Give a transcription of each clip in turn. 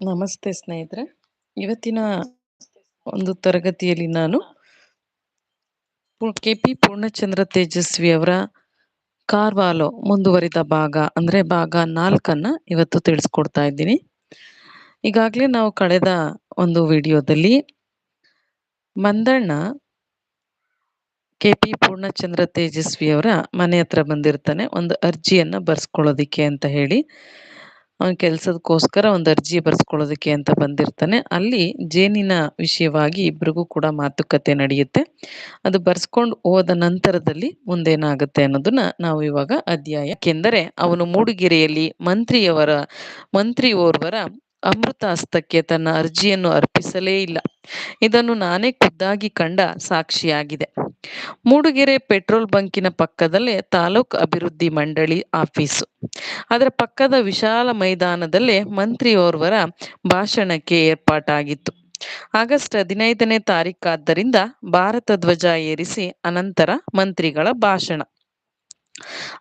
ನಮಸ್ತೆ ಸ್ನೇಹಿತರೆ. ಇವತ್ತಿನ ಒಂದು ತರಗತಿಯಲ್ಲಿ ನಾನು ಕೆ ಪಿ ಪೂರ್ಣಚಂದ್ರ ತೇಜಸ್ವಿ ಅವರ ಕಾರ್ವಾಲೋ ಮುಂದುವರಿದ ಭಾಗ, ಅಂದ್ರೆ ಭಾಗ ನಾಲ್ಕನ್ನ ಇವತ್ತು ತಿಳಿಸ್ಕೊಡ್ತಾ ಇದ್ದೀನಿ. ಈಗಾಗಲೇ ನಾವು ಕಳೆದ ಒಂದು ವಿಡಿಯೋದಲ್ಲಿ ಮಂದಣ್ಣ ಕೆ ಪಿ ಪೂರ್ಣಚಂದ್ರ ತೇಜಸ್ವಿ ಅವರ ಮನೆ ಹತ್ರ ಬಂದಿರ್ತಾನೆ. ಒಂದು ಅರ್ಜಿಯನ್ನ ಬರ್ಸ್ಕೊಳ್ಳೋದಿಕ್ಕೆ ಅಂತ ಹೇಳಿ. ಅವನ ಕೆಲಸದಕ್ಕೋಸ್ಕರ ಒಂದು ಅರ್ಜಿ ಬರ್ಸ್ಕೊಳ್ಳೋದಕ್ಕೆ ಅಂತ ಬಂದಿರ್ತಾನೆ. ಅಲ್ಲಿ ಜೇನಿನ ವಿಷಯವಾಗಿ ಇಬ್ರಿಗೂ ಕೂಡ ಮಾತುಕತೆ ನಡೆಯುತ್ತೆ. ಅದು ಬರ್ಸ್ಕೊಂಡು ಹೋದ ನಂತರದಲ್ಲಿ ಮುಂದೇನಾಗುತ್ತೆ ಅನ್ನೋದನ್ನ ನಾವು ಇವಾಗ ಅಧ್ಯಾಯ ಏಕೆಂದರೆ ಅವನು ಮೂಡಿಗೆರೆಯಲ್ಲಿ ಮಂತ್ರಿಯವರ, ಮಂತ್ರಿ ಓರ್ವರ ಅಮೃತ ಹಸ್ತಕ್ಕೆ ತನ್ನ ಅರ್ಜಿಯನ್ನು ಅರ್ಪಿಸಲೇ ಇಲ್ಲ. ಇದನ್ನು ನಾನೇ ಖುದ್ದಾಗಿ ಕಂಡ ಸಾಕ್ಷಿಯಾಗಿದೆ. ಮೂಡಿಗೆರೆ ಪೆಟ್ರೋಲ್ ಬಂಕಿನ ಪಕ್ಕದಲ್ಲೇ ತಾಲೂಕ್ ಅಭಿವೃದ್ಧಿ ಮಂಡಳಿ ಆಫೀಸು. ಅದರ ಪಕ್ಕದ ವಿಶಾಲ ಮೈದಾನದಲ್ಲೇ ಮಂತ್ರಿಯೋರ್ವರ ಭಾಷಣಕ್ಕೆ ಏರ್ಪಾಟಾಗಿತ್ತು. ಆಗಸ್ಟ್ ಹದಿನೈದನೇ ತಾರೀಕಾದ್ದರಿಂದ ಭಾರತ ಧ್ವಜ ಏರಿಸಿ ಅನಂತರ ಮಂತ್ರಿಗಳ ಭಾಷಣ.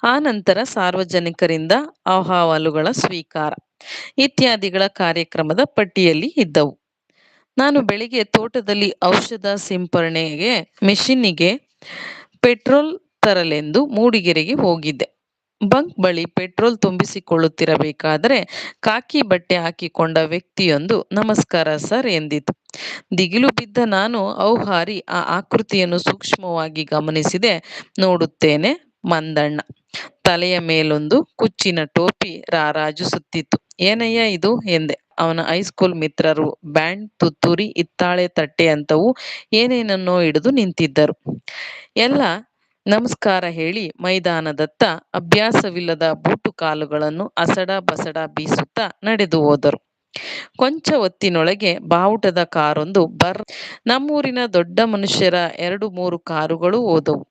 ಆ ನಂತರ ಸಾರ್ವಜನಿಕರಿಂದ ಅಹವಾಲುಗಳ ಸ್ವೀಕಾರ ಇತ್ಯಾದಿಗಳ ಕಾರ್ಯಕ್ರಮದ ಪಟ್ಟಿಯಲ್ಲಿ ಇದ್ದವು. ನಾನು ಬೆಳಿಗ್ಗೆ ತೋಟದಲ್ಲಿ ಔಷಧ ಸಿಂಪರಣೆಗೆ ಮೆಷಿನ್ನಿಗೆ ಪೆಟ್ರೋಲ್ ತರಲೆಂದು ಮೂಡಿಗೆರೆಗೆ ಹೋಗಿದ್ದೆ. ಬಂಕ್ ಬಳಿ ಪೆಟ್ರೋಲ್ ತುಂಬಿಸಿಕೊಳ್ಳುತ್ತಿರಬೇಕಾದರೆ ಕಾಕಿ ಬಟ್ಟೆ ಹಾಕಿಕೊಂಡ ವ್ಯಕ್ತಿಯೊಂದು, ನಮಸ್ಕಾರ ಸರ್ ಎಂದಿತು. ದಿಗಿಲು ಬಿದ್ದ ನಾನು ಔಹಾರಿ ಆ ಆಕೃತಿಯನ್ನು ಸೂಕ್ಷ್ಮವಾಗಿ ಗಮನಿಸಿದೆ. ನೋಡುತ್ತೇನೆ, ಮಂದಣ್ಣ. ತಲೆಯ ಮೇಲೊಂದು ಕುಚ್ಚಿನ ಟೋಪಿ ರಾರಾಜಿಸುತ್ತಿತ್ತು. ಏನಯ್ಯ ಇದು ಎಂದೆ. ಅವನ ಹೈಸ್ಕೂಲ್ ಮಿತ್ರರು ಬ್ಯಾಂಡ್, ತುತ್ತೂರಿ, ಇತ್ತಾಳೆ ತಟ್ಟೆ ಅಂತವು ಏನೇನನ್ನೋ ಹಿಡಿದು ನಿಂತಿದ್ದರು. ಎಲ್ಲ ನಮಸ್ಕಾರ ಹೇಳಿ ಮೈದಾನದತ್ತ ಅಭ್ಯಾಸವಿಲ್ಲದ ಬೂಟು ಕಾಲುಗಳನ್ನು ಅಸಡ ಬಸಡ ಬೀಸುತ್ತಾ ನಡೆದು ಹೋದರು. ಕೊಂಚ ಹೊತ್ತಿನೊಳಗೆ ಬಾವುಟದ ಕಾರೊಂದು ಬರ್ ನಮ್ಮೂರಿನ ದೊಡ್ಡ ಮನುಷ್ಯರ ಎರಡು ಮೂರು ಕಾರುಗಳು ಹೋದವು.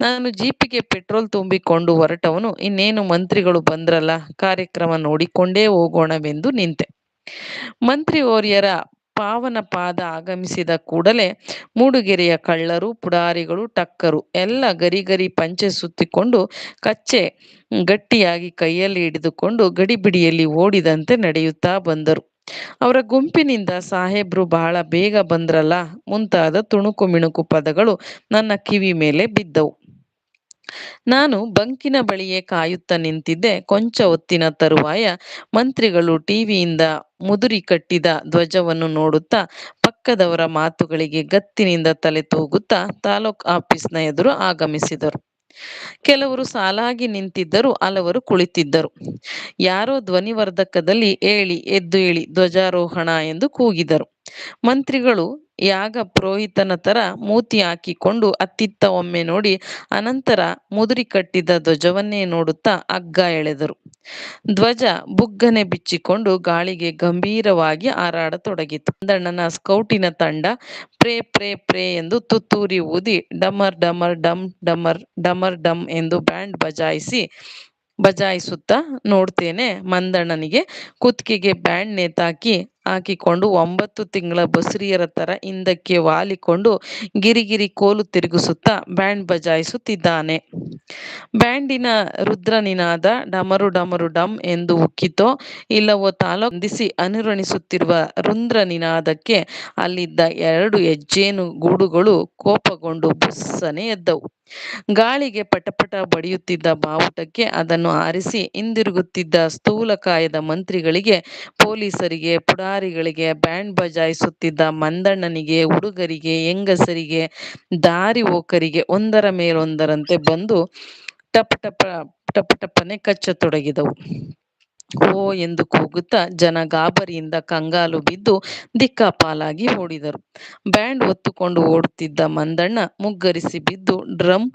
ನಾನು ಜೀಪಿಗೆ ಪೆಟ್ರೋಲ್ ತುಂಬಿಕೊಂಡು ಹೊರಟವನು ಇನ್ನೇನು ಮಂತ್ರಿಗಳು ಬಂದ್ರಲ್ಲ ಕಾರ್ಯಕ್ರಮ ನೋಡಿಕೊಂಡೇ ಹೋಗೋಣವೆಂದು ನಿಂತೆ. ಮಂತ್ರಿವರ್ಯರ ಪಾವನ ಪಾದ ಆಗಮಿಸಿದ ಕೂಡಲೇ ಮೂಡುಗೆರೆಯ ಕಳ್ಳರು, ಪುಡಾರಿಗಳು ಟಕ್ಕರು ಎಲ್ಲ ಗರಿಗರಿ ಪಂಚೆ ಸುತ್ತಿಕೊಂಡು ಕಚ್ಚೆ ಗಟ್ಟಿಯಾಗಿ ಕೈಯಲ್ಲಿ ಹಿಡಿದುಕೊಂಡು ಗಡಿಬಿಡಿಯಲ್ಲಿ ಓಡಿದಂತೆ ನಡೆಯುತ್ತಾ ಬಂದರು. ಅವರ ಗುಂಪಿನಿಂದ ಸಾಹೇಬ್ರು ಬಹಳ ಬೇಗ ಬಂದ್ರಲ್ಲ, ಮುಂತಾದ ತುಣುಕು ಮಿಣುಕು ಪದಗಳು ನನ್ನ ಕಿವಿ ಮೇಲೆ ಬಿದ್ದವು. ನಾನು ಬಂಕಿನ ಬಳಿಯೇ ಕಾಯುತ್ತಾ ನಿಂತಿದ್ದೆ. ಕೊಂಚ ಹೊತ್ತಿನ ತರುವಾಯ ಮಂತ್ರಿಗಳು ಟಿವಿಯಿಂದ ಮುದುರಿ ಕಟ್ಟಿದ ಧ್ವಜವನ್ನು ನೋಡುತ್ತಾ ಪಕ್ಕದವರ ಮಾತುಗಳಿಗೆ ಗತ್ತಿನಿಂದ ತಲೆ ತೂಗುತ್ತಾ ತಾಲೂಕ್ ಆಫೀಸ್ನ ಎದುರು ಆಗಮಿಸಿದರು. ಕೆಲವರು ಸಾಲಾಗಿ ನಿಂತಿದ್ದರು ಹಲವರು ಕುಳಿತಿದ್ದರು. ಯಾರೋ ಧ್ವನಿವರ್ಧಕದಲ್ಲಿ ಏಳಿ ಎದ್ದು ಏಳಿ ಧ್ವಜಾರೋಹಣ ಎಂದು ಕೂಗಿದರು. ಮಂತ್ರಿಗಳು ಯಾಗ ಪುರೋಹಿತನ ತರ ಮೂತಿ ಹಾಕಿಕೊಂಡು ಅತ್ತಿತ್ತ ಒಮ್ಮೆ ನೋಡಿ ಅನಂತರ ಮುದುರಿ ಕಟ್ಟಿದ ಧ್ವಜವನ್ನೇ ನೋಡುತ್ತಾ ಹಗ್ಗ ಎಳೆದರು. ಧ್ವಜ ಬುಗ್ಗನೆ ಬಿಚ್ಚಿಕೊಂಡು ಗಾಳಿಗೆ ಗಂಭೀರವಾಗಿ ಹಾರಾಡತೊಡಗಿತು. ಮಂದಣ್ಣನ ಸ್ಕೌಟಿನ ತಂಡ ಪ್ರೇ ಪ್ರೇ ಪ್ರೇ ಎಂದು ತುತ್ತೂರಿ ಊದಿ ಡಮರ್ ಡಮರ್ ಡಮ್ ಡಮರ್ ಡಮರ್ ಡಮ್ ಎಂದು ಬ್ಯಾಂಡ್ ಬಜಾಯಿಸಿ ಬಜಾಯಿಸುತ್ತಾ ನೋಡ್ತೇನೆ ಮಂದಣ್ಣನಿಗೆ ಕುತ್ತಿಗೆಗೆ ಬ್ಯಾಂಡ್ ನೇತಾಕಿ ಹಾಕಿಕೊಂಡು ಒಂಬತ್ತು ತಿಂಗಳ ಬಸುರಿಯರ ತರ ಹಿಂದಕ್ಕೆ ವಾಲಿಕೊಂಡು ಗಿರಿಗಿರಿ ಕೋಲು ತಿರುಗಿಸುತ್ತಾ ಬ್ಯಾಂಡ್ ಬಜಾಯಿಸುತ್ತಿದ್ದಾನೆ. ಬ್ಯಾಂಡಿನ ರುದ್ರನಿನಾದ ಡಮರು ಡಮರು ಡಮ್ ಎಂದು ಉಕ್ಕಿತೋ ಇಲ್ಲವೋ ತಾಲೂಕು ಬಂಧಿಸಿ ಅನುರಣಿಸುತ್ತಿರುವ ರುದ್ರನಿನಾದಕ್ಕೆ ಅಲ್ಲಿದ್ದ ಎರಡು ಹೆಜ್ಜೇನು ಗೂಡುಗಳು ಕೋಪಗೊಂಡು ಬುಸ್ಸನೆ ಎದ್ದವು. ಗಾಳಿಗೆ ಪಟಪಟ ಬಡಿಯುತ್ತಿದ್ದ ಬಾವುಟಕ್ಕೆ ಅದನ್ನು ಆರಿಸಿ ಹಿಂದಿರುಗುತ್ತಿದ್ದ ಸ್ಥೂಲಕಾಯದ ಮಂತ್ರಿಗಳಿಗೆ, ಪೊಲೀಸರಿಗೆ, ಪುಡಾರಿಗಳಿಗೆ ಬ್ಯಾಂಡ್ ಬಜಾಯಿಸುತ್ತಿದ್ದ ಮಂದಣ್ಣನಿಗೆ, ಹುಡುಗರಿಗೆ, ಹೆಂಗಸರಿಗೆ, ದಾರಿ ಹೋಕರಿಗೆ ಒಂದರ ಮೇಲೊಂದರಂತೆ ಬಂದು ಟಪ ಟಪ ಟಪಟಪನೆ ಕಚ್ಚತೊಡಗಿದವು. ಓ ಎಂದು ಕೂಗುತ್ತಾ ಜನ ಗಾಬರಿಯಿಂದ ಕಂಗಾಲು ಬಿದ್ದು ದಿಕ್ಕಾಪಾಲಾಗಿ ಓಡಿದರು. ಬ್ಯಾಂಡ್ ಒತ್ತುಕೊಂಡು ಓಡುತ್ತಿದ್ದ ಮಂದಣ್ಣ ಮುಗ್ಗರಿಸಿ ಬಿದ್ದು ಡ್ರಮ್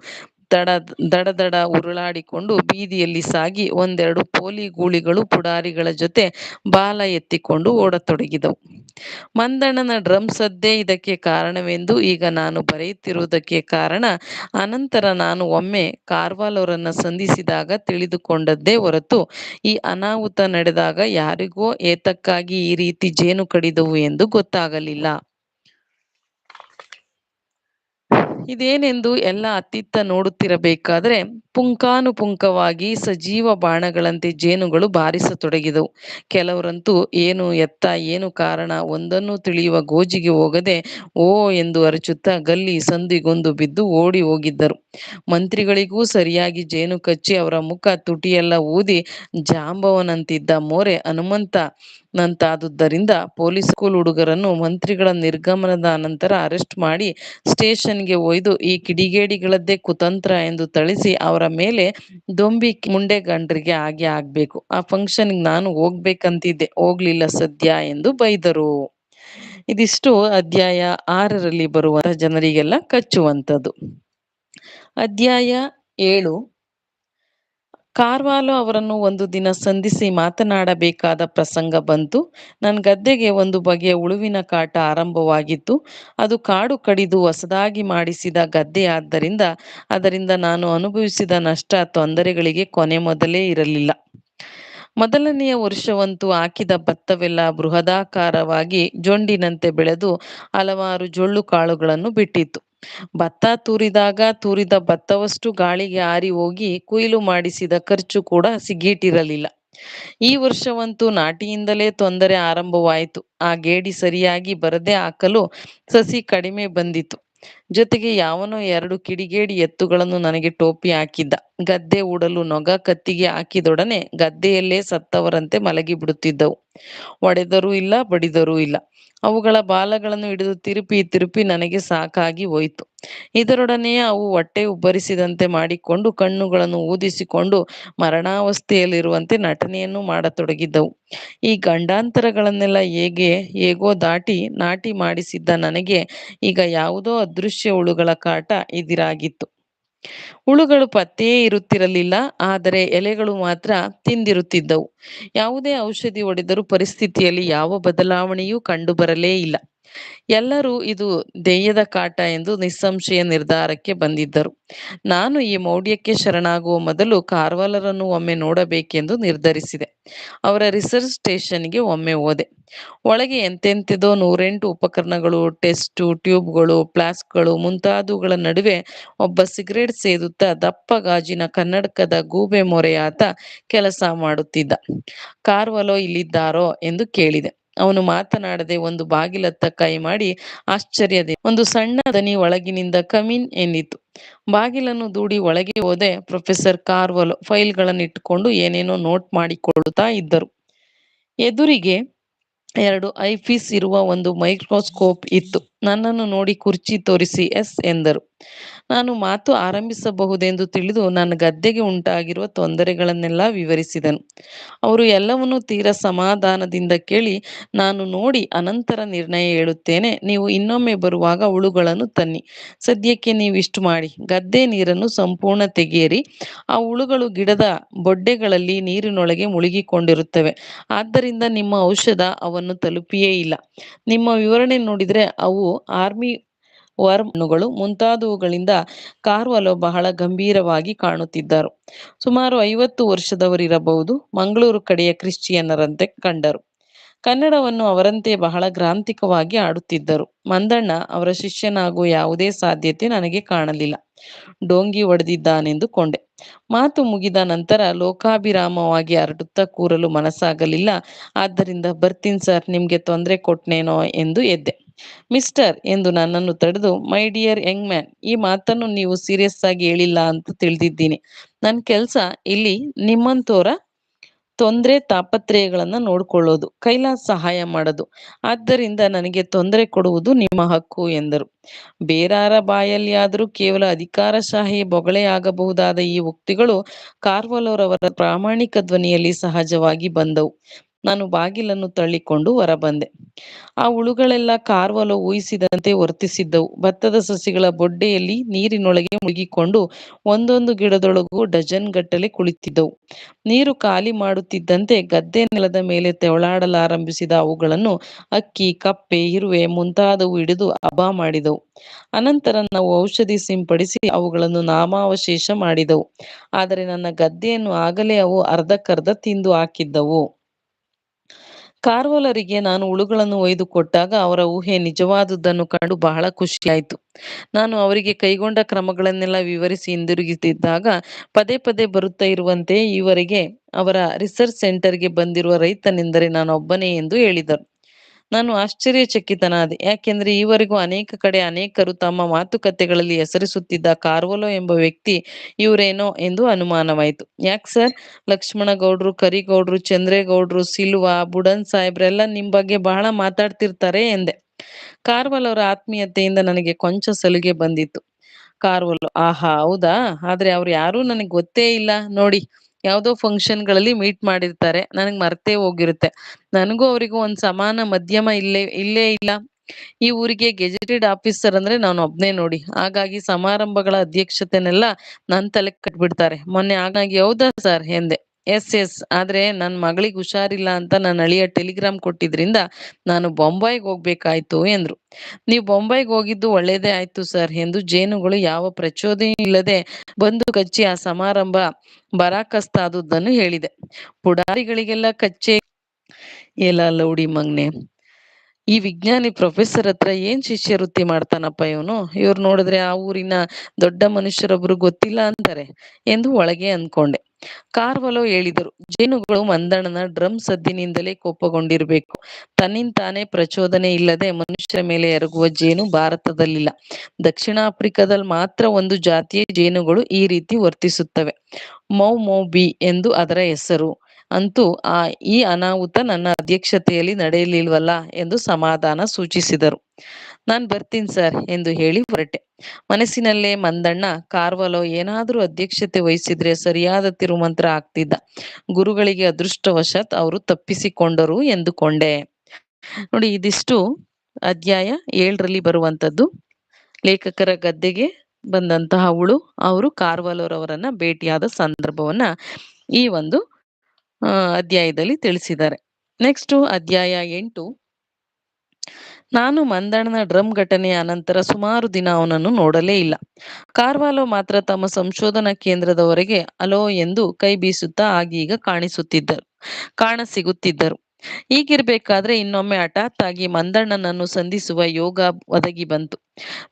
ದಡ ದಡ ಉರುಳಾಡಿಕೊಂಡು ಬೀದಿಯಲ್ಲಿ ಸಾಗಿ ಒಂದೆರಡು ಪೋಲಿ ಗೂಳಿಗಳು ಪುಡಾರಿಗಳ ಜೊತೆ ಬಾಲ ಎತ್ತಿಕೊಂಡು ಓಡತೊಡಗಿದವು. ಮಂದಣ್ಣನ ಡ್ರಮ್ ಸದ್ದೇ ಇದಕ್ಕೆ ಕಾರಣವೆಂದು ಈಗ ನಾನು ಬರೆಯುತ್ತಿರುವುದಕ್ಕೆ ಕಾರಣ. ಅನಂತರ ನಾನು ಒಮ್ಮೆ ಕಾರ್ವಾಲೋರನ್ನ ಸಂಧಿಸಿದಾಗ ತಿಳಿದುಕೊಂಡದ್ದೇ ಹೊರತು ಈ ಅನಾಹುತ ನಡೆದಾಗ ಯಾರಿಗೋ ಏತಕ್ಕಾಗಿ ಈ ರೀತಿ ಜೇನು ಕಡಿದವು ಎಂದು ಗೊತ್ತಾಗಲಿಲ್ಲ. ಇದೇನೆಂದು ಎಲ್ಲ ಅತ್ತಿತ್ತ ನೋಡುತ್ತಿರಬೇಕಾದರೆ ಪುಂಕಾನುಪುಂಕವಾಗಿ ಸಜೀವ ಬಾಣಗಳಂತೆ ಜೇನುಗಳು ಬಾರಿಸತೊಡಗಿದವು. ಕೆಲವರಂತೂ ಏನು ಎತ್ತ, ಏನು ಕಾರಣ ಒಂದನ್ನು ತಿಳಿಯುವ ಗೋಜಿಗೆ ಹೋಗದೆ, ಓ ಎಂದು ಅರಚುತ್ತಾ ಗಲ್ಲಿ ಸಂದಿಗೊಂದು ಬಿದ್ದು ಓಡಿ ಹೋಗಿದ್ದರು. ಮಂತ್ರಿಗಳಿಗೂ ಸರಿಯಾಗಿ ಜೇನು ಕಚ್ಚಿ ಅವರ ಮುಖ ತುಟಿಯೆಲ್ಲ ಊದಿ ಜಾಂಬವನಂತಿದ್ದ ಮೋರೆ ಹನುಮಂತ ನಂತಾದುದರಿಂದ ಪೊಲೀಸ್ ಸ್ಕೂಲ್ ಹುಡುಗರನ್ನು ಮಂತ್ರಿಗಳ ನಿರ್ಗಮನದ ನಂತರ ಅರೆಸ್ಟ್ ಮಾಡಿ ಸ್ಟೇಷನ್ಗೆ ಒಯ್ದು ಈ ಕಿಡಿಗೇಡಿಗಳದ್ದೇ ಕುತಂತ್ರ ಎಂದು ಥಳಿಸಿ ಅವರ ಮೇಲೆ ದೊಂಬಿ ಮುಂಡೆ ಗಂಡ್ರಿಗೆ ಹಾಗೆ ಆಗ್ಬೇಕು. ಆ ಫಂಕ್ಷನ್ಗೆ ನಾನು ಹೋಗ್ಬೇಕಂತಿದ್ದೆ. ಹೋಗ್ಲಿಲ್ಲ ಸದ್ಯ ಎಂದು ಬೈದರು. ಇದಿಷ್ಟು ಅಧ್ಯಾಯ ಆರರಲ್ಲಿ ಬರುವ ಜನರಿಗೆಲ್ಲ ಕಚ್ಚುವಂಥದ್ದು. ಅಧ್ಯಾಯ ಏಳು ಕಾರ್ವಾಲೋ ಅವರನ್ನು ಒಂದು ದಿನ ಸಂಧಿಸಿ ಮಾತನಾಡಬೇಕಾದ ಪ್ರಸಂಗ ಬಂತು. ನನ್ನ ಗದ್ದೆಗೆ ಒಂದು ಬಗೆಯ ಉಳುವಿನ ಕಾಟ ಆರಂಭವಾಗಿತ್ತು. ಅದು ಕಾಡು ಕಡಿದು ಹೊಸದಾಗಿ ಮಾಡಿಸಿದ ಗದ್ದೆಯಾದ್ದರಿಂದ ಅದರಿಂದ ನಾನು ಅನುಭವಿಸಿದ ನಷ್ಟ ತೊಂದರೆಗಳಿಗೆ ಕೊನೆ ಮೊದಲೇ ಇರಲಿಲ್ಲ. ಮೊದಲನೆಯ ವರ್ಷವಂತೂ ಹಾಕಿದ ಭತ್ತವೆಲ್ಲ ಬೃಹದಾಕಾರವಾಗಿ ಜೊಂಡಿನಂತೆ ಬೆಳೆದು ಹಲವಾರು ಜೊಳ್ಳು ಕಾಳುಗಳನ್ನು ಬಿಟ್ಟಿತ್ತು. ಭತ್ತ ತೂರಿದಾಗ ತೂರಿದ ಭತ್ತವಷ್ಟು ಗಾಳಿಗೆ ಆರಿ ಹೋಗಿ ಕುಯ್ಲು ಮಾಡಿಸಿದ ಖರ್ಚು ಕೂಡ ಸಿಗ್ಗೀಟಿರಲಿಲ್ಲ ಈ ವರ್ಷವಂತೂ ನಾಟಿಯಿಂದಲೇ ತೊಂದರೆ ಆರಂಭವಾಯಿತು. ಆ ಗೇಡಿ ಸರಿಯಾಗಿ ಬರದೆ ಹಾಕಲು ಸಸಿ ಕಡಿಮೆ ಬಂದಿತು ಜೊತೆಗೆ ಯಾವನೋ ಎರಡು ಕಿಡಿಗೇಡಿ ಎತ್ತುಗಳನ್ನು ನನಗೆ ಟೋಪಿ ಹಾಕಿದ್ದ. ಗದ್ದೆ ಉಡಲು ನೊಗ ಕತ್ತಿಗೆ ಹಾಕಿದೊಡನೆ ಗದ್ದೆಯಲ್ಲೇ ಸತ್ತವರಂತೆ ಮಲಗಿ ಬಿಡುತ್ತಿದ್ದವು. ಒಡೆದರೂ ಇಲ್ಲ, ಬಡಿದರೂ ಇಲ್ಲ. ಅವುಗಳ ಬಾಲಗಳನ್ನು ಹಿಡಿದು ತಿರುಪಿ ತಿರುಪಿ ನನಗೆ ಸಾಕಾಗಿ ಹೋಯಿತು. ಇದರೊಡನೆಯೇ ಅವು ಹೊಟ್ಟೆ ಉಬ್ಬರಿಸಿದಂತೆ ಮಾಡಿಕೊಂಡು ಕಣ್ಣುಗಳನ್ನು ಊದಿಸಿಕೊಂಡು ಮರಣಾವಸ್ಥೆಯಲ್ಲಿರುವಂತೆ ನಟನೆಯನ್ನು ಮಾಡತೊಡಗಿದ್ದವು. ಈ ಗಂಡಾಂತರಗಳನ್ನೆಲ್ಲ ಹೇಗೆ ಹೇಗೋ ದಾಟಿ ನಾಟಿ ಮಾಡಿಸಿದ್ದ ನನಗೆ ಈಗ ಯಾವುದೋ ಅದೃಶ್ಯ ಹುಳುಗಳ ಕಾಟ ಇದಿರಾಗಿತ್ತು ಹುಳುಗಳು ಪತ್ತೆಯೇ ಇರುತ್ತಿರಲಿಲ್ಲ, ಆದರೆ ಎಲೆಗಳು ಮಾತ್ರ ತಿಂದಿರುತ್ತಿದ್ದವು. ಯಾವುದೇ ಔಷಧಿ ಹೊಡೆದರೂ ಪರಿಸ್ಥಿತಿಯಲ್ಲಿ ಯಾವ ಬದಲಾವಣೆಯೂ ಕಂಡುಬರಲೇ ಇಲ್ಲ. ಎಲ್ಲರೂ ಇದು ದೆಯ್ಯದ ಕಾಟ ಎಂದು ನಿಸ್ಸಂಶಯ ನಿರ್ಧಾರಕ್ಕೆ ಬಂದಿದ್ದರು. ನಾನು ಈ ಮೌಢ್ಯಕ್ಕೆ ಶರಣಾಗುವ ಮೊದಲು ಕಾರ್ವಾಲರನ್ನು ಒಮ್ಮೆ ನೋಡಬೇಕೆಂದು ನಿರ್ಧರಿಸಿದೆ. ಅವರ ರಿಸರ್ಚ್ ಸ್ಟೇಷನ್ಗೆ ಒಮ್ಮೆ ಹೋದೆ. ಒಳಗೆ ಎಂತೆಂತೆದೋ ನೂರೆಂಟು ಉಪಕರಣಗಳು, ಟೆಸ್ಟು ಟ್ಯೂಬ್ಗಳು, ಫ್ಲಾಸ್ಕ್ಗಳು ಮುಂತಾದವುಗಳ ನಡುವೆ ಒಬ್ಬ ಸಿಗರೇಟ್ ಸೇದುತ್ತಾ ದಪ್ಪ ಗಾಜಿನ ಕನ್ನಡಕದ ಗೂಬೆ ಮೊರೆಯಾತ ಕೆಲಸ ಮಾಡುತ್ತಿದ್ದ. ಕಾರ್ವಲೋ ಇಲ್ಲಿದ್ದಾರೋ? ಎಂದು ಕೇಳಿದೆ. ಅವನು ಮಾತನಾಡದೆ ಒಂದು ಬಾಗಿಲತ್ತ ಕೈ ಮಾಡಿ ಆಶ್ಚರ್ಯದೆ ಒಂದು ಸಣ್ಣ ದನಿ ಒಳಗಿನಿಂದ ಕಮಿನ್ ಎನ್ನಿತು. ಬಾಗಿಲನ್ನು ದೂಡಿ ಒಳಗೆ ಹೋದೆ ಪ್ರೊಫೆಸರ್ ಕಾರ್ವಲ್ ಫೈಲ್ಗಳನ್ನು ಇಟ್ಟುಕೊಂಡು ಏನೇನೋ ನೋಟ್ ಮಾಡಿಕೊಳ್ಳುತ್ತಾ ಇದ್ದರು. ಎದುರಿಗೆ ಎರಡು ಐಫೀಸ್ ಇರುವ ಒಂದು ಮೈಕ್ರೋಸ್ಕೋಪ್ ಇತ್ತು. ನನ್ನನ್ನು ನೋಡಿ ಕುರ್ಚಿ ತೋರಿಸಿ ಎಸ್ ಎಂದರು. ನಾನು ಮಾತು ಆರಂಭಿಸಬಹುದೆಂದು ತಿಳಿದು ನನ್ನ ಗದ್ದೆಗೆ ಉಂಟಾಗಿರುವ ತೊಂದರೆಗಳನ್ನೆಲ್ಲ ವಿವರಿಸಿದನು. ಅವರು ಎಲ್ಲವನ್ನೂ ತೀರ ಸಮಾಧಾನದಿಂದ ಕೇಳಿ, ನಾನು ನೋಡಿ ಅನಂತರ ನಿರ್ಣಯ ಹೇಳುತ್ತೇನೆ. ನೀವು ಇನ್ನೊಮ್ಮೆ ಬರುವಾಗ ಹುಳುಗಳನ್ನು ತನ್ನಿ. ಸದ್ಯಕ್ಕೆ ನೀವು ಇಷ್ಟು ಮಾಡಿ. ಗದ್ದೆ ನೀರನ್ನು ಸಂಪೂರ್ಣ ತೆಗೆಯಿರಿ. ಆ ಹುಳುಗಳು ಗಿಡದ ಬೊಡ್ಡೆಗಳಲ್ಲಿ ನೀರಿನೊಳಗೆ ಮುಳುಗಿಕೊಂಡಿರುತ್ತವೆ. ಆದ್ದರಿಂದ ನಿಮ್ಮ ಔಷಧ ಅವನ್ನು ತಲುಪಿಯೇ ಇಲ್ಲ. ನಿಮ್ಮ ವಿವರಣೆ ನೋಡಿದರೆ ಅವು ಆರ್ಮಿ ವರ್ಮ್ನುಗಳು ಮುಂತಾದವುಗಳಿಂದ ಕಾರ್ವಲೋ ಬಹಳ ಗಂಭೀರವಾಗಿ ಕಾಣುತ್ತಿದ್ದರು. ಸುಮಾರು ಐವತ್ತು ವರ್ಷದವರಿರಬಹುದು ಮಂಗಳೂರು ಕಡೆಯ ಕ್ರಿಶ್ಚಿಯನ್ನರಂತೆ ಕಂಡರು. ಕನ್ನಡವನ್ನು ಅವರಂತೆ ಬಹಳ ಗ್ರಾಂತಿಕವಾಗಿ ಆಡುತ್ತಿದ್ದರು. ಮಂದಣ್ಣ ಅವರ ಶಿಷ್ಯನಾಗುವ ಯಾವುದೇ ಸಾಧ್ಯತೆ ನನಗೆ ಕಾಣಲಿಲ್ಲ. ಡೋಂಗಿ ಒಡೆದಿದ್ದಾನೆಂದು ಕೊಂಡೆ. ಮಾತು ಮುಗಿದ ನಂತರ ಲೋಕಾಭಿರಾಮವಾಗಿ ಹರಡುತ್ತಾ ಕೂರಲು ಮನಸ್ಸಾಗಲಿಲ್ಲ. ಆದ್ದರಿಂದ ಬರ್ತೀನಿ ಸರ್, ನಿಮ್ಗೆ ತೊಂದರೆ ಕೊಟ್ನೇನೋ ಎಂದು ಎದ್ದೆ. ಮಿಸ್ಟರ್ ಎಂದು ನನ್ನನ್ನು ತಡೆದು ಮೈ ಡಿಯರ್ ಯಂಗ್ ಮ್ಯಾನ್ ಈ ಮಾತನ್ನು ನೀವು ಸೀರಿಯಸ್ ಆಗಿ ಹೇಳಿಲ್ಲ ಅಂತ ತಿಳಿದಿದ್ದೀನಿ. ನನ್ನ ಕೆಲಸ ಇಲ್ಲಿ ನಿಮ್ಮಂತೋರ ತೊಂದರೆ ತಾಪತ್ರಯಗಳನ್ನ ನೋಡ್ಕೊಳ್ಳೋದು, ಕೈಲಾಸ ಸಹಾಯ ಮಾಡೋದು. ಆದ್ದರಿಂದ ನನಗೆ ತೊಂದರೆ ಕೊಡುವುದು ನಿಮ್ಮ ಹಕ್ಕು ಎಂದರು. ಬೇರಾರ ಬಾಯಲ್ಲಿಯಾದರೂ ಕೇವಲ ಅಧಿಕಾರಶಾಹಿ ಬೊಗಳೆ ಆಗಬಹುದಾದ ಈ ಉಕ್ತಿಗಳು ಕಾರ್ವಲೋರವರ ಪ್ರಾಮಾಣಿಕ ಧ್ವನಿಯಲ್ಲಿ ಸಹಜವಾಗಿ ಬಂದವು. ನಾನು ಬಾಗಿಲನ್ನು ತಳ್ಳಿಕೊಂಡು ಹೊರಬಂದೆ. ಆ ಹುಳುಗಳೆಲ್ಲ ಕಾರ್ವಲು ಊಹಿಸಿದಂತೆ ವರ್ತಿಸಿದ್ದವು. ಭತ್ತದ ಸಸಿಗಳ ಬೊಡ್ಡೆಯಲ್ಲಿ ನೀರಿನೊಳಗೆ ಮುಳುಗಿಕೊಂಡು ಒಂದೊಂದು ಗಿಡದೊಳಗೂ ಡಜನ್ ಗಟ್ಟಲೆ ಕುಳಿತಿದ್ದವು. ನೀರು ಖಾಲಿ ಮಾಡುತ್ತಿದ್ದಂತೆ ಗದ್ದೆ ನೆಲದ ಮೇಲೆ ತೆವಳಾಡಲಾರಂಭಿಸಿದ ಅವುಗಳನ್ನು ಅಕ್ಕಿ, ಕಪ್ಪೆ, ಇರುವೆ ಮುಂತಾದವು ಹಿಡಿದು ಅಭಾ ಮಾಡಿದವು. ಅನಂತರ ನಾವು ಔಷಧಿ ಸಿಂಪಡಿಸಿ ಅವುಗಳನ್ನು ನಾಮಾವಶೇಷ ಮಾಡಿದವು. ಆದರೆ ನನ್ನ ಗದ್ದೆಯನ್ನು ಆಗಲೇ ಅವು ಅರ್ಧಕ್ಕರ್ಧ ತಿಂದು ಹಾಕಿದ್ದವು. ಕಾರ್ವಲರಿಗೆ ನಾನು ಉಳುಗಳನ್ನು ಒಯ್ದು ಕೊಟ್ಟಾಗ ಅವರ ಊಹೆ ನಿಜವಾದುದನ್ನು ಕಂಡು ಬಹಳ ಖುಷಿಯಾಯಿತು. ನಾನು ಅವರಿಗೆ ಕೈಗೊಂಡ ಕ್ರಮಗಳನ್ನೆಲ್ಲ ವಿವರಿಸಿ ಹಿಂದಿರುಗಿಸಿದ್ದಾಗ ಪದೇ ಪದೇ ಬರುತ್ತಾ ಇರುವಂತೆ ಈವರೆಗೆ ಅವರ ರಿಸರ್ಚ್ ಸೆಂಟರ್ಗೆ ಬಂದಿರುವ ರೈತನೆಂದರೆ ನಾನೊಬ್ಬನೇ ಎಂದು ಹೇಳಿದರು. ನಾನು ಆಶ್ಚರ್ಯಚಕಿತನಾದೆ. ಯಾಕೆಂದ್ರೆ ಈವರೆಗೂ ಅನೇಕ ಕಡೆ ಅನೇಕರು ತಮ್ಮ ಮಾತುಕತೆಗಳಲ್ಲಿ ಹೆಸರಿಸುತ್ತಿದ್ದ ಕಾರ್ವಲೋ ಎಂಬ ವ್ಯಕ್ತಿ ಇವರೇನೋ ಎಂದು ಅನುಮಾನವಾಯಿತು. ಯಾಕೆ ಸರ್? ಲಕ್ಷ್ಮಣ ಗೌಡ್ರು ಕರಿಗೌಡ್ರು, ಚಂದ್ರೇಗೌಡ್ರು, ಸಿಲ್ವಾ, ಬುಡನ್ ಸಾಹೇಬ್ರೆಲ್ಲ ನಿಮ್ ಬಗ್ಗೆ ಬಹಳ ಮಾತಾಡ್ತಿರ್ತಾರೆ ಎಂದೆ. ಕಾರ್ವಲ್ ಅವರ ಆತ್ಮೀಯತೆಯಿಂದ ನನಗೆ ಕೊಂಚ ಸಲಿಗೆ ಬಂದಿತ್ತು. ಕಾರ್ವಲ್, ಆಹಾ, ಹೌದಾ? ಆದ್ರೆ ಅವ್ರು ಯಾರು ನನಗೆ ಗೊತ್ತೇ ಇಲ್ಲ. ನೋಡಿ ಯಾವುದೋ ಫಂಕ್ಷನ್ಗಳಲ್ಲಿ ಮೀಟ್ ಮಾಡಿರ್ತಾರೆ. ನನಗೆ ಮರ್ತೇ ಹೋಗಿರುತ್ತೆ. ನನಗೂ ಅವರಿಗೂ ಒಂದ್ ಸಮಾನ ಮಧ್ಯಮ ಇಲ್ಲೇ ಇಲ್ಲೇ ಇಲ್ಲ. ಈ ಊರಿಗೆ ಗೆಜೆಟೆಡ್ ಆಫೀಸರ್ ಅಂದ್ರೆ ನಾನು ಒಬ್ನೇ ನೋಡಿ. ಹಾಗಾಗಿ ಸಮಾರಂಭಗಳ ಅಧ್ಯಕ್ಷತೆನೆಲ್ಲ ನನ್ ತಲೆ ಕಟ್ಬಿಡ್ತಾರೆ. ಮೊನ್ನೆ ಹಾಗಾಗಿ ಹೌದಾ ಸರ್? ಎಂದೆ. Yes yes. ಆದ್ರೆ ನನ್ನ ಮಗಳಿಗೆ ಹುಷಾರಿಲ್ಲ ಅಂತ ನನ್ನ ಅಳಿಯ ಟೆಲಿಗ್ರಾಮ್ ಕೊಟ್ಟಿದ್ರಿಂದ ನಾನು ಬೊಂಬಾಯಿಗೆ ಹೋಗ್ಬೇಕಾಯ್ತು ಎಂದ್ರು. ನೀವು ಬೊಂಬಾಯಿಗೆ ಹೋಗಿದ್ದು ಒಳ್ಳೇದೇ ಆಯ್ತು ಸರ್ ಎಂದು ಜೇನುಗಳು ಯಾವ ಪ್ರಚೋದನೆ ಇಲ್ಲದೆ ಬಂದು ಕಚ್ಚಿ ಆ ಸಮಾರಂಭ ಬರಾಕಸ್ತಾದುದನ್ನು ಹೇಳಿದೆ. ಪುಡಾರಿಗಳಿಗೆಲ್ಲ ಕಚ್ಚೆ. ಎಲ್ಲ ಲೌಡಿ ಮಗ್ನೆ. ಈ ವಿಜ್ಞಾನಿ ಪ್ರೊಫೆಸರ್ ಹತ್ರ ಏನ್ ಶಿಷ್ಯವೃತ್ತಿ ಮಾಡ್ತಾನಪ್ಪ ಇವನು? ಇವ್ರು ನೋಡಿದ್ರೆ ಆ ಊರಿನ ದೊಡ್ಡ ಮನುಷ್ಯರೊಬ್ರು ಗೊತ್ತಿಲ್ಲ ಅಂತಾರೆ ಎಂದು ಒಳಗೆ ಅಂದ್ಕೊಂಡೆ. ಕಾರ್ವಲೋ ಹೇಳಿದರು, ಜೇನುಗಳು ಮಂದಣ್ಣನ ಡ್ರಮ್ ಸದ್ದಿನಿಂದಲೇ ಕೋಪಗೊಂಡಿರಬೇಕು. ತನ್ನಿಂತಾನೇ ಪ್ರಚೋದನೆ ಇಲ್ಲದೆ ಮನುಷ್ಯರ ಮೇಲೆ ಎರಗುವ ಜೇನು ಭಾರತದಲ್ಲಿಲ್ಲ. ದಕ್ಷಿಣ ಆಫ್ರಿಕಾದಲ್ಲಿ ಮಾತ್ರ ಒಂದು ಜಾತಿಯ ಜೇನುಗಳು ಈ ರೀತಿ ವರ್ತಿಸುತ್ತವೆ. ಮೌ ಮೌ ಬಿ ಎಂದು ಅದರ ಹೆಸರು. ಅಂತೂ ಆ ಈ ಅನಾಹುತ ನನ್ನ ಅಧ್ಯಕ್ಷತೆಯಲ್ಲಿ ನಡೆಯಲಿಲ್ವಲ್ಲ ಎಂದು ಸಮಾಧಾನ ಸೂಚಿಸಿದರು. ನಾನ್ ಬರ್ತೀನಿ ಸರ್ ಎಂದು ಹೇಳಿ ಹೊರಟೆ. ಮನಸ್ಸಿನಲ್ಲೇ ಮಂದಣ್ಣ, ಕಾರ್ವಲೋ ಏನಾದರೂ ಅಧ್ಯಕ್ಷತೆ ವಹಿಸಿದ್ರೆ ಸರಿಯಾದ ತಿರುಮಂತ್ರ ಆಗ್ತಿದ್ದ. ಗುರುಗಳಿಗೆ ಅದೃಷ್ಟವಶಾತ್ ಅವರು ತಪ್ಪಿಸಿಕೊಂಡರು ಎಂದುಕೊಂಡೆ. ನೋಡಿ, ಇದಿಷ್ಟು ಅಧ್ಯಾಯ ಏಳರಲ್ಲಿ ಬರುವಂತದ್ದು ಲೇಖಕರ ಗದ್ದೆಗೆ ಬಂದಂತಹ ಅವಳು ಅವರು ಕಾರ್ವಲೋರವರನ್ನ ಭೇಟಿಯಾದ ಸಂದರ್ಭವನ್ನ ಈ ಒಂದು ಅಧ್ಯಾಯದಲ್ಲಿ ತಿಳಿಸಿದ್ದಾರೆ. ನೆಕ್ಸ್ಟ್ ಅಧ್ಯಾಯ ಎಂಟು. ನಾನು ಮಂದಣ್ಣನ ಡ್ರಮ್ ಘಟನೆಯ ಅನಂತರ ಸುಮಾರು ದಿನ ಅವನನ್ನು ನೋಡಲೇ ಇಲ್ಲ. ಕಾರ್ವಾಲೋ ಮಾತ್ರ ತಮ್ಮ ಸಂಶೋಧನಾ ಕೇಂದ್ರದವರೆಗೆ ಅಲೋ ಎಂದು ಕೈ ಬೀಸುತ್ತಾ ಆಗೀಗ ಕಾಣಿಸುತ್ತಿದ್ದರು ಕಾಣ ಸಿಗುತ್ತಿದ್ದರು. ಹೀಗಿರ್ಬೇಕಾದ್ರೆ ಇನ್ನೊಮ್ಮೆ ಹಠಾತ್ ಆಗಿ ಮಂದಣ್ಣನನ್ನು ಸಂಧಿಸುವ ಯೋಗ ಒದಗಿ ಬಂತು.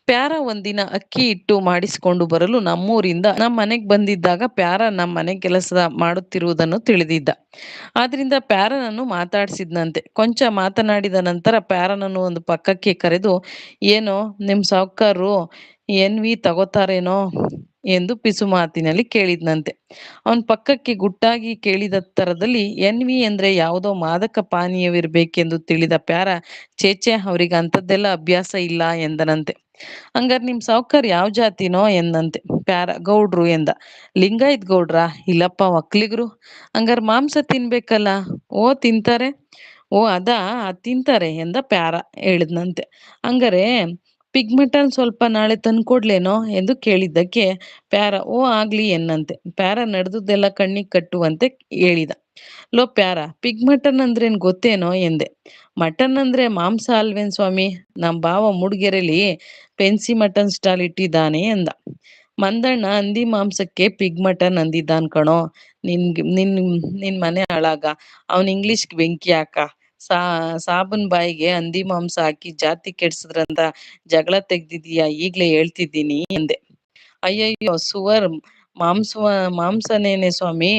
ಪ್ಯಾರ ಒಂದಿನ ಅಕ್ಕಿ ಇಟ್ಟು ಮಾಡಿಸಿಕೊಂಡು ಬರಲು ನಮ್ಮೂರಿಂದ ನಮ್ಮ ಮನೆಗೆ ಬಂದಿದ್ದಾಗ ಪ್ಯಾರ ನಮ್ಮ ಮನೆ ಕೆಲಸ ಮಾಡುತ್ತಿರುವುದನ್ನು ತಿಳಿದಿದ್ದ. ಆದ್ರಿಂದ ಪ್ಯಾರನನ್ನು ಮಾತಾಡಿಸಿದ್ನಂತೆ. ಕೊಂಚ ಮಾತನಾಡಿದ ನಂತರ ಪ್ಯಾರನನ್ನು ಒಂದು ಪಕ್ಕಕ್ಕೆ ಕರೆದು, ಏನೋ ನಿಮ್ ಸಾವುಕಾರರು ಎನ್ ವಿ ತಗೋತಾರೇನೋ ಎಂದು ಪಿಸು ಮಾತಿನಲ್ಲಿ ಕೇಳಿದ್ನಂತೆ. ಅವನ್ ಪಕ್ಕಕ್ಕೆ ಗುಟ್ಟಾಗಿ ಕೇಳಿದ ತರದಲ್ಲಿ ಎನ್ ವಿ ಅಂದ್ರೆ ಯಾವುದೋ ಮಾದಕ ಪಾನೀಯವಿರ್ಬೇಕೆಂದು ತಿಳಿದ ಪ್ಯಾರ ಚೇಚೆ ಅವರಿಗೆ ಅಂಥದ್ದೆಲ್ಲ ಅಭ್ಯಾಸ ಇಲ್ಲ ಎಂದನಂತೆ. ಹಂಗಾರ್ ನಿಮ್ ಸೌಕರ್ ಯಾವ ಜಾತಿನೋ ಎಂದಂತೆ. ಪ್ಯಾರ, ಗೌಡ್ರು ಎಂದ. ಲಿಂಗಾಯತ್ ಗೌಡ್ರ? ಇಲ್ಲಪ್ಪ, ಒಕ್ಲಿಗ್ರು. ಹಂಗಾರ್ ಮಾಂಸ ತಿನ್ಬೇಕಲ್ಲ. ಓ, ತಿಂತಾರೆ. ಓ, ಅದಾ, ಅದ್ ತಿಂತಾರೆ ಎಂದ ಪ್ಯಾರ ಹೇಳಿದ್ನಂತೆ. ಹಂಗಾರೆ ಪಿಗ್ ಮಟನ್ ಸ್ವಲ್ಪ ನಾಳೆ ತಂದ್ಕೊಡ್ಲೇನೋ ಎಂದು ಕೇಳಿದ್ದಕ್ಕೆ ಪ್ಯಾರ ಓ ಆಗ್ಲಿ ಎನ್ನಂತೆ. ಪ್ಯಾರ ನಡೆದುದೆಲ್ಲ ಕಣ್ಣಿಗೆ ಕಟ್ಟುವಂತೆ ಹೇಳಿದ. ಲೋ ಪ್ಯಾರ ಪಿಗ್ ಮಟನ್ ಅಂದ್ರೇನ್ ಗೊತ್ತೇನೋ ಎಂದೆ. ಮಟನ್ ಅಂದ್ರೆ ಮಾಂಸ ಅಲ್ವೇನ್ ಸ್ವಾಮಿ? ನಮ್ ಬಾವ ಮೂಡ್ಗೆರೆಲಿ ಪೆನ್ಸಿ ಮಟನ್ ಸ್ಟಾಲ್ ಇಟ್ಟಿದ್ದಾನೆ ಎಂದ. ಮಂದಣ್ಣ ಹಂದಿ ಮಾಂಸಕ್ಕೆ ಪಿಗ್ ಮಟನ್ ಅಂದಿದ್ದಾನ್ ಕಣೋ. ನಿನ್ ನಿನ್ ನಿನ್ ಮನೆ ಹಾಳಾಗ. ಅವನ್ ಇಂಗ್ಲಿಷ್ಗೆ ಬೆಂಕಿ ಹಾಕ. ಸಾ, ಸಾಬನ್ ಬಾಯಿಗೆ ಹಂದಿ ಮಾಂಸ ಹಾಕಿ ಜಾತಿ ಕೆಡ್ಸಿದ್ರಂತ ಜಗಳ ತೆಗ್ದಿದೀಯಾ ಈಗ್ಲೇ ಹೇಳ್ತಿದ್ದೀನಿ ಅಂದೆ. ಅಯ್ಯಯ್ಯೋ, ಸುವರ್ ಮಾಂಸ ಮಾಂಸನೇನೆ ಸ್ವಾಮಿ?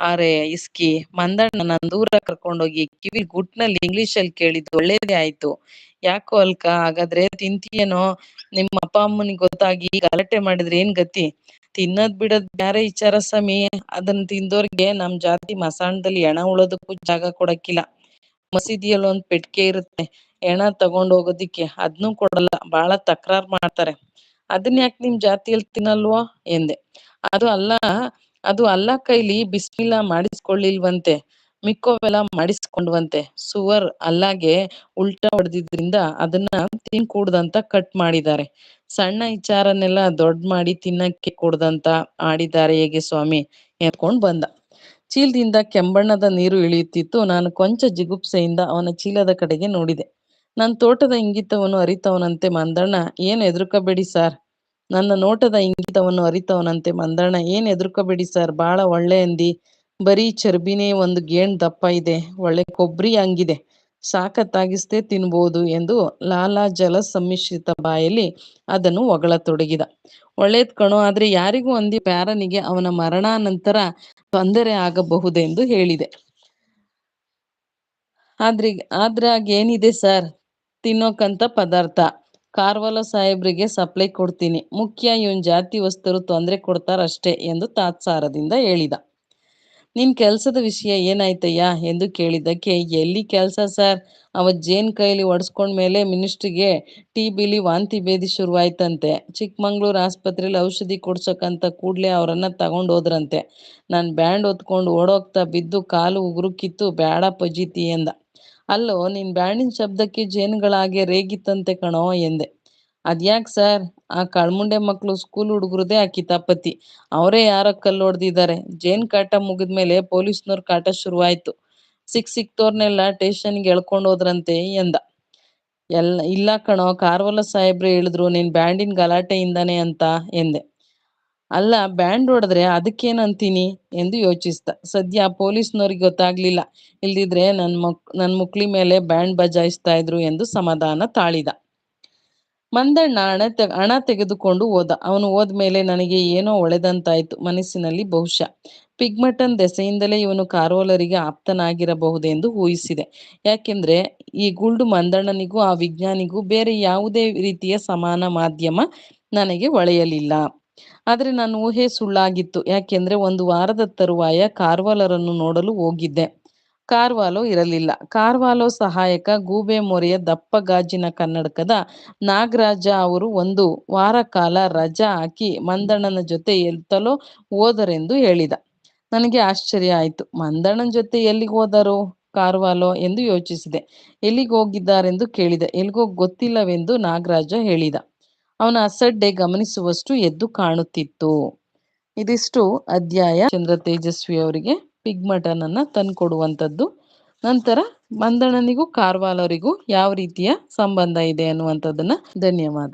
ಅರೆ ಇಸ್ಕಿ, ಮಂದಣ್ಣ ನನ್ ದೂರ ಕರ್ಕೊಂಡೋಗಿ ಕಿವಿ ಗುಟ್ನಲ್ಲಿ ಇಂಗ್ಲಿಷಲ್ಲಿ ಕೇಳಿದ್ದು ಒಳ್ಳೇದೇ ಆಯ್ತು. ಯಾಕೋ ಅಲ್ಕ? ಹಾಗಾದ್ರೆ ತಿಂತೀಯೇನೋ? ನಿಮ್ಮ ಅಪ್ಪ ಅಮ್ಮನಿಗೆ ಗೊತ್ತಾಗಿ ಗಲಾಟೆ ಮಾಡಿದ್ರೆ ಏನ್ ಗತಿ? ತಿನ್ನದ್ ಬಿಡದ್ ಬ್ಯಾರೆ ವಿಚಾರ ಸ್ವಾಮಿ. ಅದನ್ನ ತಿಂದೋರ್ಗೆ ನಮ್ ಜಾತಿ ಮಸಾಣದಲ್ಲಿ ಹೆಣ ಉಳೋದಕ್ಕೂ ಜಾಗ ಕೊಡಕ್ಕಿಲ್ಲ. ಮಸೀದಿಯಲ್ಲಿ ಒಂದ್ ಪೆಟ್ಕೆ ಇರುತ್ತೆ ಹೆಣ ತಗೊಂಡ್ ಹೋಗೋದಿಕ್ಕೆ ಅದ್ನೂ ಕೊಡಲ್ಲ ಬಹಳ ತಕರಾರ್ ಮಾಡ್ತಾರೆ. ಅದನ್ನ ಯಾಕೆ ನಿಮ್ ಜಾತಿಯಲ್ಲಿ ತಿನ್ನಲ್ವೋ ಎಂದೆ. ಅದು ಅಲ್ಲ ಅದು ಅಲ್ಲ ಕೈಲಿ ಬಿಸ್ಮಿಲ್ಲಾ ಮಾಡಿಸ್ಕೊಳ್ಳಿಲ್ವಂತೆ, ಮಿಕ್ಕೋವೆಲ್ಲ ಮಾಡಿಸ್ಕೊಂಡ್ವಂತೆ, ಸುವರ್ ಅಲ್ಲಾಗೆ ಉಲ್ಟಾ ಹೊಡೆದಿದ್ರಿಂದ ಅದನ್ನ ತಿನ್ಕೂಡ್ದಂತ ಕಟ್ ಮಾಡಿದ್ದಾರೆ. ಸಣ್ಣ ವಿಚಾರನೆಲ್ಲ ದೊಡ್ಡ ಮಾಡಿ ತಿನ್ನಕ್ಕೆ ಕೊಡ್ದಂತ ಆಡಿದ್ದಾರೆ ಹೇಗೆ ಸ್ವಾಮಿ ಎತ್ಕೊಂಡ್ ಬಂದ. ಚೀಲದಿಂದ ಕೆಂಬಣ್ಣದ ನೀರು ಇಳಿಯುತ್ತಿತ್ತು. ನಾನು ಕೊಂಚ ಜಿಗುಪ್ಸೆಯಿಂದ ಅವನ ಚೀಲದ ಕಡೆಗೆ ನೋಡಿದೆ. ನನ್ನ ತೋಟದ ಇಂಗಿತವನ್ನು ಅರಿತವನಂತೆ ಮಂದಣ್ಣ, ಏನ್ ಎದುರುಕಬೇಡಿ ಸಾರ್? ನನ್ನ ನೋಟದ ಇಂಗಿತವನ್ನು ಅರಿತವನಂತೆ ಮಂದಣ್ಣ, ಏನ್ ಎದುರುಕಬೇಡಿ ಸರ್? ಬಾಳ ಒಳ್ಳೆ ಅಂದಿ. ಬರೀ ಚರ್ಬಿನೇ ಒಂದು ಗೇಣ್ ದಪ್ಪ ಇದೆ. ಒಳ್ಳೆ ಕೊಬ್ರಿ ಹಂಗಿದೆ. ಸಾಕತ್ತಾಗಿಸ್ತೇ ತಿನ್ಬೋದು ಎಂದು ಲಾಲಾ ಜಲ ಸಮ್ಮಿಶ್ರಿತ ಬಾಯಲ್ಲಿ ಅದನ್ನು ಹೊಗಳತೊಡಗಿದ. ಒಳ್ಳೇದ್ ಕಣೋ, ಆದ್ರೆ ಯಾರಿಗೂ ಅಂದಿ ಪ್ಯಾರನಿಗೆ ಅವನ ಮರಣಾನಂತರ ತೊಂದರೆ ಆಗಬಹುದೆಂದು ಹೇಳಿದೆ. ಆದ್ರೆ ಆದ್ರಾಗೇನಿದೆ ಸರ್? ತಿನ್ನೋಕಂತ ಪದಾರ್ಥ. ಕಾರ್ವಾಲ ಸಾಹೇಬ್ರಿಗೆ ಸಪ್ಲೈ ಕೊಡ್ತೀನಿ. ಮುಖ್ಯ, ಇವನ್ ಜಾತಿ ವಸ್ತರು ತೊಂದರೆ ಕೊಡ್ತಾರಷ್ಟೇ ಎಂದು ತಾತ್ಸಾರದಿಂದ ಹೇಳಿದ. ನಿನ್ ಕೆಲ್ಸದ ವಿಷಯ ಏನಾಯ್ತಯ್ಯ ಎಂದು ಕೇಳಿದ್ದಕ್ಕೆ, ಎಲ್ಲಿ ಕೆಲಸ ಸರ್? ಅವ ಜೇನ್ ಕೈಲಿ ಒಡ್ಸ್ಕೊಂಡ್ಮೇಲೆ ಮಿನಿಸ್ಟ್ರಿಗೆ ಟಿ ಬಿಲಿ ವಾಂತಿ ಭೇದಿ ಶುರುವಾಯ್ತಂತೆ. ಚಿಕ್ಕಮಂಗ್ಳೂರು ಆಸ್ಪತ್ರೆಯಲ್ಲಿ ಔಷಧಿ ಕೊಡ್ಸಕ್ಕಂತ ಕೂಡ್ಲೆ ಅವರನ್ನ ತಗೊಂಡೋದ್ರಂತೆ. ನಾನ್ ಬ್ಯಾಂಡ್ ಹೊತ್ಕೊಂಡು ಓಡೋಗ್ತಾ ಬಿದ್ದು ಕಾಲು ಉಗುರು ಕಿತ್ತು ಬ್ಯಾಡ ಪಜೀತಿ ಎಂದ. ಅಲ್ಲೋ, ನಿನ್ ಬ್ಯಾಂಡಿನ ಶಬ್ದಕ್ಕೆ ಜೇನುಗಳಾಗೆ ರೇಗಿತ್ತಂತೆ ಕಣೋ ಎಂದೆ. ಅದ್ಯಾಕ್ ಸರ್? ಆ ಕಳ್ಮುಂಡೆ ಮಕ್ಳು ಸ್ಕೂಲ್ ಹುಡುಗರದೇ ಆ ಕಿತಾಪತಿ. ಅವರೇ ಯಾರ ಕಲ್ಲು ಹೊಡೆದಿದ್ದಾರೆ ಜೇನ್ ಕಾಟ ಮುಗಿದ್ಮೇಲೆ ಪೊಲೀಸ್ನವ್ರ ಕಾಟ ಶುರುವಾಯ್ತು. ಸಿಕ್ ಸಿಕ್ತೋರ್ನೆಲ್ಲ ಟೇಷನ್ಗೆ ಎಳ್ಕೊಂಡ್ ಹೋದ್ರಂತೆ ಎಂದ. ಎಲ್ಲ ಇಲ್ಲ ಕಣೋ, ಕಾರ್ವಲ ಸಾಹೇಬ್ರು ಹೇಳಿದ್ರು, ನಿನ್ ಬ್ಯಾಂಡಿನ ಗಲಾಟೆಯಿಂದಾನೆ ಅಂತ ಎಂದೆ. ಅಲ್ಲ, ಬ್ಯಾಂಡ್ ಹೊಡೆದ್ರೆ ಅದಕ್ಕೇನಂತೀನಿ ಎಂದು ಯೋಚಿಸ್ತ ಸದ್ಯ ಪೊಲೀಸ್ನವ್ರಿಗೆ ಗೊತ್ತಾಗ್ಲಿಲ್ಲ. ಇಲ್ದಿದ್ರೆ ನನ್ ಮಕ್, ನನ್ ಮುಕ್ಳಿ ಮೇಲೆ ಬ್ಯಾಂಡ್ ಬಜಾಯಿಸ್ತಾ ಇದ್ರು ಎಂದು ಸಮಾಧಾನ ತಾಳಿದ. ಮಂದಣ್ಣ ಹಣ ಹಣ ತೆಗೆದುಕೊಂಡು ಹೋದ. ಅವನು ಹೋದ್ಮೇಲೆ ನನಗೆ ಏನೋ ಒಳೆದಂತಾಯ್ತು ಮನಸ್ಸಿನಲ್ಲಿ ಬಹುಶಃ. ಪಿಗ್ಮಟನ್ ದೆಸೆಯಿಂದಲೇ ಇವನು ಕಾರೋಲರಿಗೆ ಆಪ್ತನಾಗಿರಬಹುದೆಂದು ಊಹಿಸಿದೆ. ಯಾಕೆಂದ್ರೆ ಈ ಗುಲ್ಡು ಮಂದಣ್ಣನಿಗೂ ಆ ವಿಜ್ಞಾನಿಗೂ ಬೇರೆ ಯಾವುದೇ ರೀತಿಯ ಸಮಾನ ಮಾಧ್ಯಮ ನನಗೆ ಒಳೆಯಲಿಲ್ಲ. ಆದರೆ ನಾನು ಊಹೆ ಸುಳ್ಳಾಗಿತ್ತು. ಯಾಕೆಂದ್ರೆ ಒಂದು ವಾರದ ತರುವಾಯ ಕಾರ್ವಲರನ್ನು ನೋಡಲು ಹೋಗಿದ್ದೆ. ಕಾರ್ವಾಲೋ ಇರಲಿಲ್ಲ. ಕಾರ್ವಾಲೋ ಸಹಾಯಕ ಗೂಬೆ ಮೊರೆಯ ದಪ್ಪ ಗಾಜಿನ ಕನ್ನಡಕದ ನಾಗರಾಜ ಅವರು ಒಂದು ವಾರ ಕಾಲ ರಜಾ ಹಾಕಿ ಮಂದಣ್ಣನ ಜೊತೆ ಎಲ್ತಲೋ ಹೋದರೆಂದು ಹೇಳಿದ. ನನಗೆ ಆಶ್ಚರ್ಯ ಆಯ್ತು. ಮಂದಣ್ಣನ ಜೊತೆ ಎಲ್ಲಿಗೆ ಹೋದರು ಕಾರ್ವಾಲೋ ಎಂದು ಯೋಚಿಸಿದೆ. ಎಲ್ಲಿಗೆ ಹೋಗಿದ್ದಾರೆಂದು ಕೇಳಿದೆ. ಎಲ್ಲಿಗೋ ಗೊತ್ತಿಲ್ಲವೆಂದು ನಾಗರಾಜ ಹೇಳಿದ. ಅವನ ಅಸಡ್ಡೆ ಗಮನಿಸುವಷ್ಟು ಎದ್ದು ಕಾಣುತ್ತಿತ್ತು. ಇದಿಷ್ಟು ಅಧ್ಯಾಯ. ಚಂದ್ರ ತೇಜಸ್ವಿ ಅವರಿಗೆ ಪಿಗ್ಮಟನ್ ಅನ್ನ ತಂದ್ಕೊಡುವಂಥದ್ದು. ನಂತರ ಮಂದಣ್ಣನಿಗೂ ಕಾರ್ವಾಲರಿಗೂ ಯಾವ ರೀತಿಯ ಸಂಬಂಧ ಇದೆ ಅನ್ನುವಂಥದ್ದನ್ನ ಧನ್ಯವಾದ.